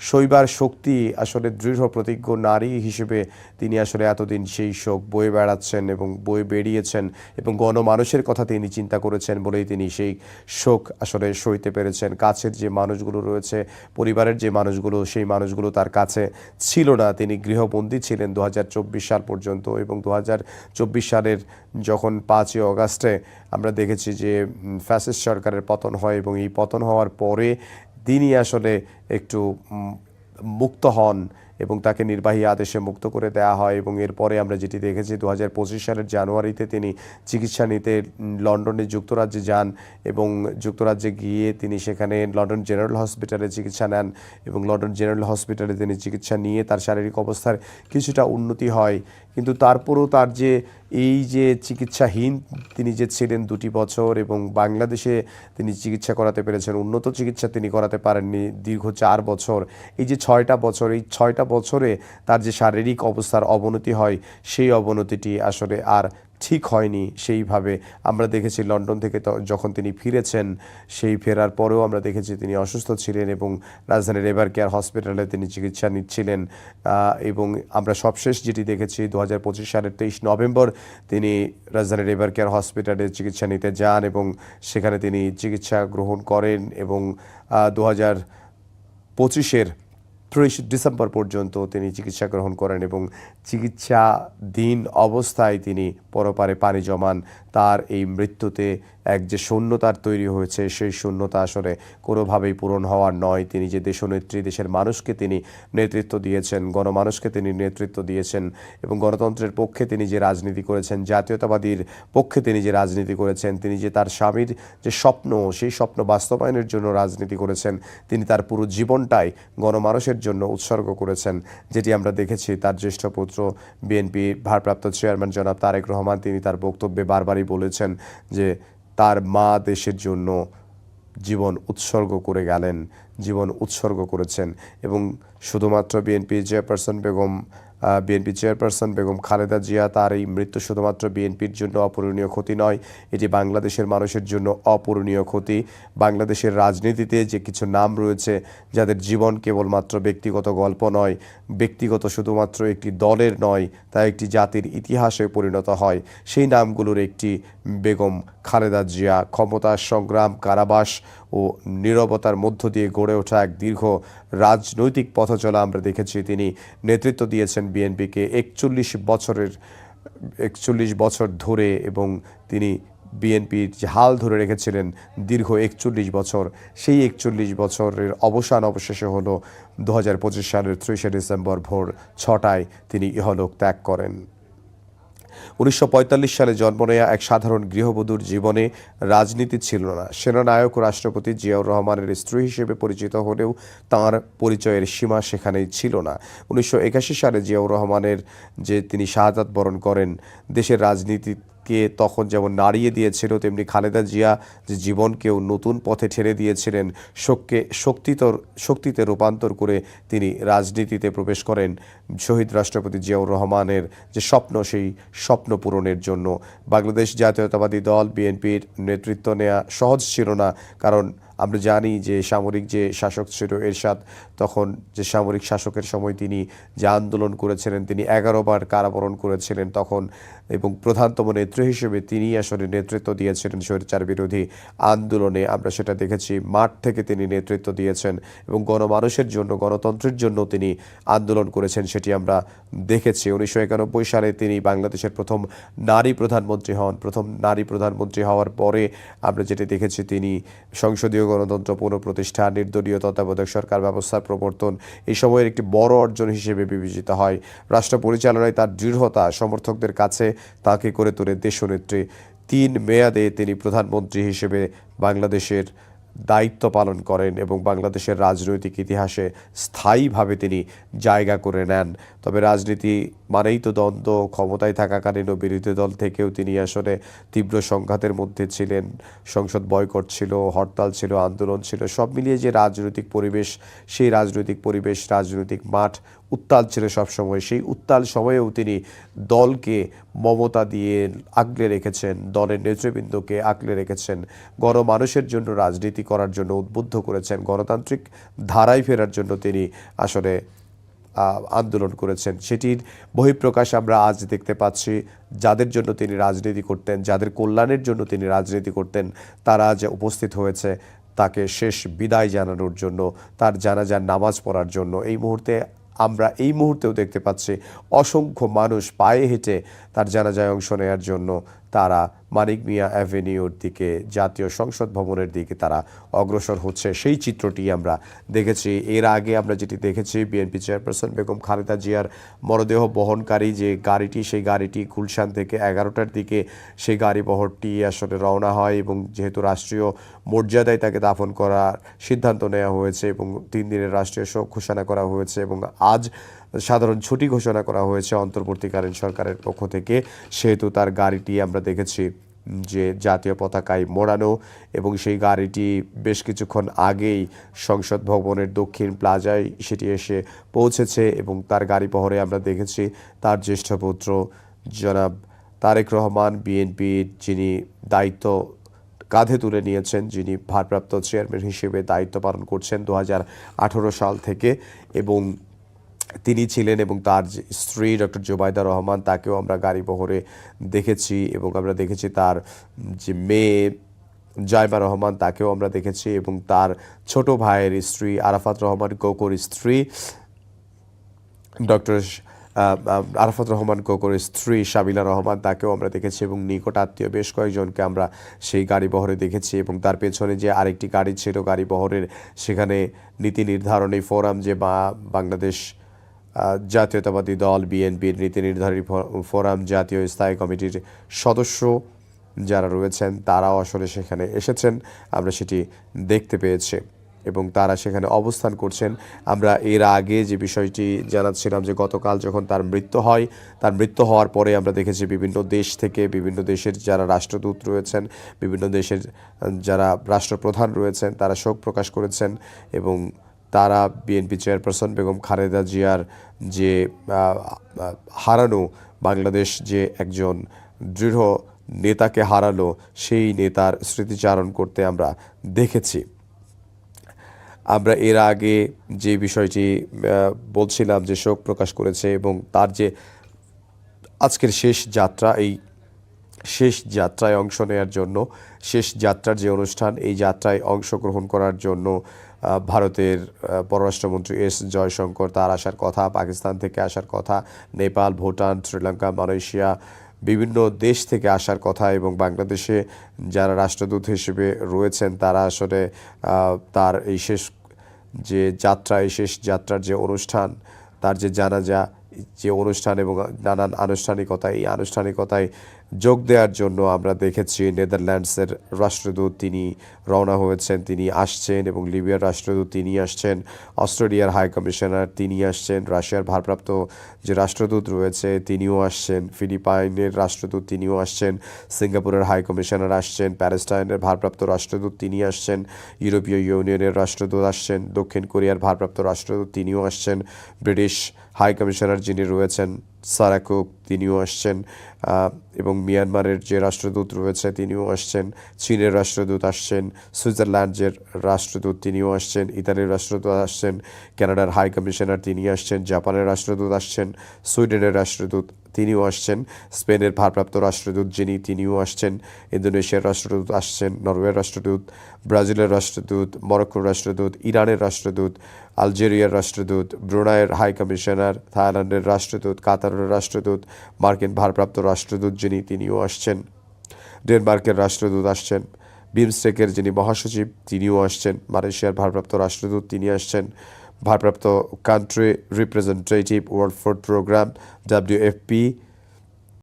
শৈবার শক্তি আসলে দৃঢ় প্রতিজ্ঞ নারী হিসেবে তিনি আসলে এতদিন সেই শোক বয়ে বেড়াচ্ছেন এবং বয়ে বেরিয়েছেন এবং গণমানুষের কথা তিনি চিন্তা করেছেন বলেই তিনি সেই শোক আসলে সইতে পেরেছেন। কাছের যে মানুষগুলো রয়েছে, পরিবারের যে মানুষগুলো, সেই মানুষগুলো তার কাছে ছিল না। তিনি গৃহবন্দী ছিলেন দু হাজার চব্বিশ সাল পর্যন্ত এবং দু হাজার চব্বিশ সালের যখন পাঁচই অগাস্টে আমরা দেখেছি যে ফ্যাসিস্ট সরকারের পতন হয় এবং এই পতন হওয়ার পরে তিনি আসলে একটু মুক্ত হন এবং তাকে নির্বাহী আদেশে মুক্ত করে দেওয়া হয় এবং এরপরে আমরা যেটি দেখেছি দু হাজার পঁচিশ সালের জানুয়ারিতে তিনি চিকিৎসা নিতে লন্ডনে যুক্তরাজ্যে যান এবং যুক্তরাজ্যে গিয়ে তিনি সেখানে লন্ডন জেনারেল হসপিটালে চিকিৎসা নেন এবং লন্ডন জেনারেল হসপিটালে তিনি চিকিৎসা নিয়ে তার শারীরিক অবস্থার কিছুটা উন্নতি হয় কিন্তু তারপরও তার যে এই যে চিকিৎসাহীন তিনি যে ছিলেন দুটি বছর এবং বাংলাদেশে তিনি চিকিৎসা করাতে পেরেছেন, উন্নত চিকিৎসা তিনি করাতে পারেননি দীর্ঘ চার বছর। এই যে ছয়টা বছর, এই ছয়টা বছরে তার যে শারীরিক অবস্থার অবনতি হয়, সেই অবনতিটি আসলে আর ঠিক হয়নি সেইভাবে। আমরা দেখেছি লন্ডন থেকে যখন তিনি ফিরেছেন, সেই ফেরার পরেও আমরা দেখেছি তিনি অসুস্থ ছিলেন এবং রাজধানীর এভার কেয়ার হসপিটালে তিনি চিকিৎসা নিচ্ছিলেন। এবং আমরা সবশেষ যেটি দেখেছি দু হাজার পঁচিশ সালের তেইশ নভেম্বর তিনি রাজধানীর এভার কেয়ার হসপিটালে চিকিৎসা নিতে যান এবং সেখানে তিনি চিকিৎসা গ্রহণ করেন এবং দু হাজার পঁচিশের ত্রিশ ডিসেম্বর পর্যন্ত তিনি চিকিৎসা গ্রহণ করেন এবং চিকিৎসা দিন অবস্থায় তিনি পরপারে পানি জমান। তার এই মৃত্যুতে এক যে শূন্যতার তৈরি হয়েছে, সেই শূন্যতা আসলে কোনোভাবেই পূরণ হওয়ার নয়। তিনি যে দেশনেত্রী, দেশের মানুষকে তিনি নেতৃত্ব দিয়েছেন, গণমানুষকে তিনি নেতৃত্ব দিয়েছেন এবং গণতন্ত্রের পক্ষে তিনি যে রাজনীতি করেছেন, জাতীয়তাবাদীর পক্ষে তিনি যে রাজনীতি করেছেন, তিনি যে তার স্বামীর যে স্বপ্ন, সেই স্বপ্ন বাস্তবায়নের জন্য রাজনীতি করেছেন, তিনি তার পুরো জীবনটাই গণমানুষের জন্য উৎসর্গ করেছেন, যেটি আমরা দেখেছি। তার জ্যেষ্ঠ পুত্র বিএনপি ভারপ্রাপ্ত চেয়ারম্যান জনাব তারেক রহমান, তিনি তার বক্তব্যে বারবারই বলেছেন যে তার মা দেশের জন্য জীবন উৎসর্গ করে গেলেন, জীবন উৎসর্গ করেছেন এবং শুধুমাত্র BNP chairperson Begum BNP chairperson Begum Khaleda Zia তার এই মৃত্যু শুধুমাত্র বিএনপির জন্য অপূরণীয় ক্ষতি নয়, এটি বাংলাদেশের মানুষের জন্য অপূরণীয় ক্ষতি। বাংলাদেশের রাজনীতিতে যে কিছু নাম রয়েছে, যাদের জীবন কেবলমাত্র ব্যক্তিগত গল্প নয়, ব্যক্তিগত শুধুমাত্র একটি দলের নয়, তা একটি জাতির ইতিহাসে পরিণত হয়। সেই নামগুলোর একটি বেগম খালেদা জিয়া ক্ষমতা সংগ্রাম, কারাবাস ও নীরবতার মধ্য দিয়ে গড়ে ওঠা এক দীর্ঘ রাজনৈতিক পথচলা আমরা দেখেছি। তিনি নেতৃত্ব দিয়েছেন বিএনপিকে একচল্লিশ বছরের, একচল্লিশ বছর ধরে এবং তিনি বিএনপির যে হাল ধরে রেখেছিলেন দীর্ঘ একচল্লিশ বছর, সেই একচল্লিশ বছরের অবসান অবশেষে হলো দু সালের ত্রিশে ডিসেম্বর ভোর ছটায় তিনি ইহলোক ত্যাগ করেন। উনিশশো পঁয়তাল্লিশ সালে জন্ম নেয়া এক সাধারণ গৃহবধূর জীবনে রাজনীতি ছিল না। সেনানায়ক রাষ্ট্রপতি জিয়াউর রহমানের স্ত্রী হিসেবে পরিচিত হলেও তার পরিচয়ের সীমা সেখানেই ছিল না। উনিশশো একাশি সালে জিয়াউর রহমানের যে তিনি শাহাদাত বরণ করেন, দেশের রাজনীতি কে তখন যেমন নাড়িয়ে দিয়েছিল, তেমনি খালেদা জিয়া যে জীবনকেও নতুন পথে ঠেলে দিয়েছিলেন, শোককে শক্তিতর, শক্তিতে রূপান্তর করে তিনি রাজনীতিতে প্রবেশ করেন। শহীদ রাষ্ট্রপতি জিয়াউর রহমানের যে স্বপ্ন, সেই স্বপ্ন পূরণের জন্য। বাংলাদেশ জাতীয়তাবাদী দল, বিএনপির নেতৃত্ব নেওয়া সহজ ছিল না, কারণ আমরা জানি যে সামরিক যে শাসক ছিল এরশাদ, তখন যে সামরিক শাসকের সময় তিনি যে আন্দোলন করেছিলেন, তিনি এগারো বার কারাবরণ করেছিলেন, তখন এবং প্রধানতম নেত্রী হিসেবে তিনি আসলে নেতৃত্ব দিয়েছিলেন স্বৈরাচার বিরোধী আন্দোলনে। আমরা সেটা দেখেছি, মাঠ থেকে তিনি নেতৃত্ব দিয়েছেন এবং গণমানুষের জন্য, গণতন্ত্রের জন্য তিনি আন্দোলন করেছেন, সেটি আমরা দেখেছি। উনিশশো একানব্বই সালে তিনি বাংলাদেশের প্রথম নারী প্রধানমন্ত্রী হন। প্রথম নারী প্রধানমন্ত্রী হওয়ার পরে আমরা যেটি দেখেছি, তিনি সংসদীয় গণতন্ত্র পুনঃপ্রতিষ্ঠা নির্দলীয় তত্ত্বাবধায়ক সরকার ব্যবস্থার প্রবর্তন এই সময়ের একটি বড় অর্জন হিসেবে বিবেচিত হয়। রাষ্ট্র পরিচালনায় তার দৃঢ়তা, সমর্থকদের কাছে তাকে করে তোলে দেশনেত্রী। তিন মেয়াদে তিনি প্রধানমন্ত্রী হিসেবে বাংলাদেশের দায়িত্ব পালন করেন এবং বাংলাদেশের রাজনৈতিক ইতিহাসে স্থায়ীভাবে তিনি জায়গা করে নেন। তবে রাজনীতি মানেই তো দ্বন্দ্ব, ক্ষমতায় থাকাকালীন ও বিরোধী দল থেকেও তিনি আসলে তীব্র সংঘাতের মধ্যে ছিলেন। সংসদ বয়কট ছিল, হরতাল ছিল, আন্দোলন ছিল, সব মিলিয়ে যে রাজনৈতিক পরিবেশ, সেই রাজনৈতিক পরিবেশ, রাজনৈতিক মাঠ উত্তাল ছিল সবসময়। সেই উত্তাল সময়েও তিনি দলকে মমতা দিয়ে আগলে রেখেছেন, দলের নেতৃবৃন্দকে আগলে রেখেছেন, গণমানুষের জন্য রাজনীতি করার জন্য উদ্বুদ্ধ করেছেন, গণতান্ত্রিক ধারায় ফেরার জন্য তিনি আসলে আন্দোলন করেছেন। সেটির বহিঃপ্রকাশ আমরা আজ দেখতে পাচ্ছি। যাদের জন্য তিনি রাজনীতি করতেন, যাদের কল্যাণের জন্য তিনি রাজনীতি করতেন, তারা আজ উপস্থিত হয়েছে, তাকে শেষ বিদায় জানানোর জন্য, তার জানাজার নামাজ পড়ার জন্য। এই মুহূর্তে আমরা এই মুহূর্তেও দেখতে পাচ্ছি অসংখ্য মানুষ পায়ে হেঁটে তার জানাজায় অংশ নেওয়ার জন্য তারা মানিক মিয়া অ্যাভিনিউর দিকে, জাতীয় সংসদ ভবনের দিকে তারা অগ্রসর হচ্ছে। সেই চিত্রটি আমরা দেখেছি। এর আগে আমরা যেটি দেখেছি, বিএনপি চেয়ারপারসন বেগম খালেদা জিয়ার মরদেহ বহনকারী যে গাড়িটি, সেই গাড়িটি গুলশান থেকে এগারোটার দিকে সেই গাড়ি বহরটি আসলে রওনা হয় এবং যেহেতু রাষ্ট্রীয় মর্যাদায় তাকে দাফন করার সিদ্ধান্ত নেওয়া হয়েছে এবং তিন দিনের রাষ্ট্রীয় শোক ঘোষণা করা হয়েছে এবং আজ সাধারণ ছুটি ঘোষণা করা হয়েছে অন্তর্বর্তীকালীন সরকারের পক্ষ থেকে। সেহেতু তার গাড়িটি আমরা দেখেছি যে জাতীয় পতাকায় মোড়ানো এবং সেই গাড়িটি বেশ কিছুক্ষণ আগেই সংসদ ভবনের দক্ষিণ প্লাজায় সেটি এসে পৌঁছেছে এবং তার গাড়ি বহরে আমরা দেখেছি তার জ্যেষ্ঠ পুত্র জনাব তারেক রহমান বিএনপির যিনি দায়িত্ব কাঁধে তুলে নিয়েছেন, যিনি ভারপ্রাপ্ত চেয়ারম্যান হিসেবে দায়িত্ব পালন করছেন দু হাজার আঠেরো সাল থেকে এবং তিনি ছিলেন এবং তার স্ত্রী ডক্টর জোবাইদা রহমান, তাকেও আমরা গাড়ি বহরে দেখেছি এবং আমরা দেখেছি তার যে মেয়ে জাইমা রহমান, তাকেও আমরা দেখেছি এবং তার ছোট ভাইয়ের স্ত্রী আরাফাত রহমান কোকোর স্ত্রী, ডক্টর আরাফাত রহমান কোকোর স্ত্রী সাবিলা রহমান, তাকেও আমরা দেখেছি এবং নিকট আত্মীয় বেশ কয়েকজনকে আমরা সেই গাড়ি বহরে দেখেছি এবং তার পেছনে যে আরেকটি গাড়ি ছিল, গাড়ি বহরের সেখানে নীতি নির্ধারণী ফোরাম যে বাংলাদেশ জাতীয়তাবাদী দল বিএনপির নীতি নির্ধারণী ফো- ফোরাম, জাতীয় স্থায়ী কমিটির সদস্য যারা রয়েছেন, তারাও আসলে সেখানে এসেছেন। আমরা সেটি দেখতে পেয়েছি এবং তারা সেখানে অবস্থান করছেন। আমরা এর আগে যে বিষয়টি জানাচ্ছিলাম যে গতকাল যখন তার মৃত্যু হয়, তার মৃত্যু হওয়ার পরে আমরা দেখেছি বিভিন্ন দেশ থেকে বিভিন্ন দেশের যারা রাষ্ট্রদূত রয়েছেন, বিভিন্ন দেশের যারা রাষ্ট্রপ্রধান রয়েছেন, তারা শোক প্রকাশ করেছেন এবং তারা বিএনপি চেয়ারপারসন বেগম খালেদা জিয়ার যে হারানো বাংলাদেশ যে একজন দৃঢ় নেতাকে হারালো, সেই নেতার স্মৃতিচারণ করতে আমরা দেখেছি। আমরা এর আগে যে বিষয়টি বলছিলাম যে শোক প্রকাশ করেছে এবং তার যে আজকের শেষ যাত্রা, এই শেষ যাত্রায় অংশ নেওয়ার জন্য, শেষ যাত্রার যে অনুষ্ঠান, এই যাত্রায় অংশগ্রহণ করার জন্য ভারতের পররাষ্ট্রমন্ত্রী এস জয়শঙ্কর তার আসার কথা, পাকিস্তান থেকে আসার কথা, নেপাল, ভুটান, শ্রীলঙ্কা, মালয়েশিয়া, বিভিন্ন দেশ থেকে আসার কথা এবং বাংলাদেশে যারা রাষ্ট্রদূত হিসেবে রয়েছেন, তারা আসলে তার এই শেষ যে যাত্রা, এই শেষ যাত্রার যে অনুষ্ঠান, তার যে জানাজা, যে অনুষ্ঠান এবং নানান আনুষ্ঠানিকতা এই আনুষ্ঠানিকতায় যোগ দেওয়ার জন্য আমরা দেখেছি নেদারল্যান্ডসের রাষ্ট্রদূত তিনি রওনা হয়েছেন, তিনি আসছেন এবং লিবিয়ার রাষ্ট্রদূত তিনি আসছেন, অস্ট্রেলিয়ার হাই কমিশনার তিনি আসছেন, রাশিয়ার ভারপ্রাপ্ত যে রাষ্ট্রদূত রয়েছে তিনিও আসছেন, ফিলিপাইনের রাষ্ট্রদূত তিনিও আসছেন, সিঙ্গাপুরের হাই কমিশনার আসছেন, প্যালেস্টাইনের ভারপ্রাপ্ত রাষ্ট্রদূত তিনি আসছেন, ইউরোপীয় ইউনিয়নের রাষ্ট্রদূত আসছেন, দক্ষিণ কোরিয়ার ভারপ্রাপ্ত রাষ্ট্রদূত তিনিও আসছেন, ব্রিটিশ হাই কমিশনার যিনি রয়েছেন সারাকুক তিনিও আসছেন এবং মিয়ানমারের যে রাষ্ট্রদূত রয়েছে তিনিও আসছেন, চীনের রাষ্ট্রদূত আসছেন, সুইজারল্যান্ডের রাষ্ট্রদূত তিনিও আসছেন, ইতালির রাষ্ট্রদূত আসছেন, কানাডার হাই কমিশনার তিনি আসছেন, জাপানের রাষ্ট্রদূত আসছেন, সুইডেনের রাষ্ট্রদূত তিনিও আসছেন, স্পেনের ভারপ্রাপ্ত রাষ্ট্রদূত যিনি তিনিও আসছেন, ইন্দোনেশিয়ার রাষ্ট্রদূত আসছেন, নরওয়ের রাষ্ট্রদূত, ব্রাজিলের রাষ্ট্রদূত, মরক্কোর রাষ্ট্রদূত, ইরানের রাষ্ট্রদূত আলজেরিয়ার রাষ্ট্রদূত, ব্রুনাইয়ের হাই কমিশনার, থাইল্যান্ডের রাষ্ট্রদূত, কাতারের রাষ্ট্রদূত, মার্কিন ভারপ্রাপ্ত রাষ্ট্রদূত যিনি তিনিও আসছেন। ডেনমার্কের রাষ্ট্রদূত আসছেন। বিমস্টেকের যিনি মহাসচিব, তিনিও আসছেন। মালয়েশিয়ার ভারপ্রাপ্ত রাষ্ট্রদূত, তিনি আসছেন। ভারপ্রাপ্ত country representative World Food Programme WFP